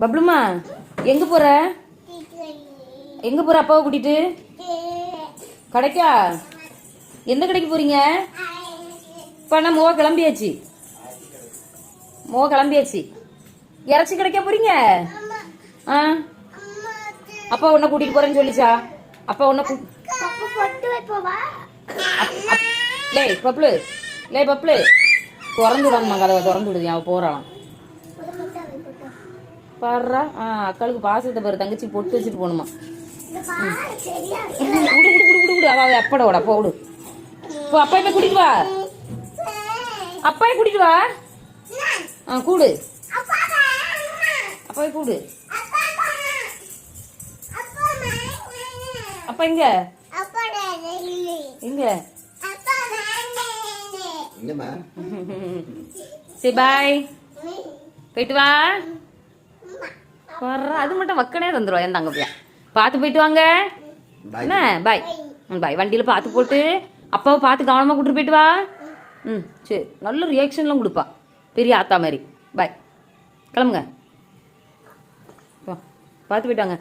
பப்ளுமா எங்க போற? எங்க போற அப்பாவை கூட்டிட்டு? கடைக்கா? எந்த கடைக்கு போறீங்க? இப்ப நான் கிளம்பியாச்சு. மோ கிளம்பியாச்சு. இறைச்சி கிடைக்க போறீங்க? ஆ? அப்பா உன்னை கூட்டிட்டு போறேன்னு சொல்லிச்சா? அப்பா உன்னை லே பப்ளு லே பப்ளு திறந்து விடணுமா கதவை திறந்து விடுது அவள் போறான். பாடுறா ஆ அக்காளுக்கு பாசத்தை பாரு தங்கச்சி பொட்டு வச்சுட்டு போகணுமா. குடு குடு குடு குடு குடு அவ அப்பட விட அப்பா விடு போ அப்பா போய் கூட்டிட்டு வா. அப்பாயை கூட்டிட்டு வா. ஆ கூடு. அப்பாவை கூடு. அப்பா எங்க? எங்க? எங்கம்மா சரி பாய். போயிட்டு வா. அது மட்டும் வக்கனே தந்துருவா என் தங்க பையன் பார்த்து போயிட்டு வாங்க. என்ன? பாய் பாய் வண்டியில் பார்த்து போட்டு அப்பாவை பார்த்து கவனமாக கூட்டிட்டு போயிட்டு வா. ம் சரி. நல்ல ரியாக்ஷன்லாம் கொடுப்பா. பெரிய ஆத்தா மாதிரி. பாய் கிளம்புங்க. பார்த்து போயிட்டாங்க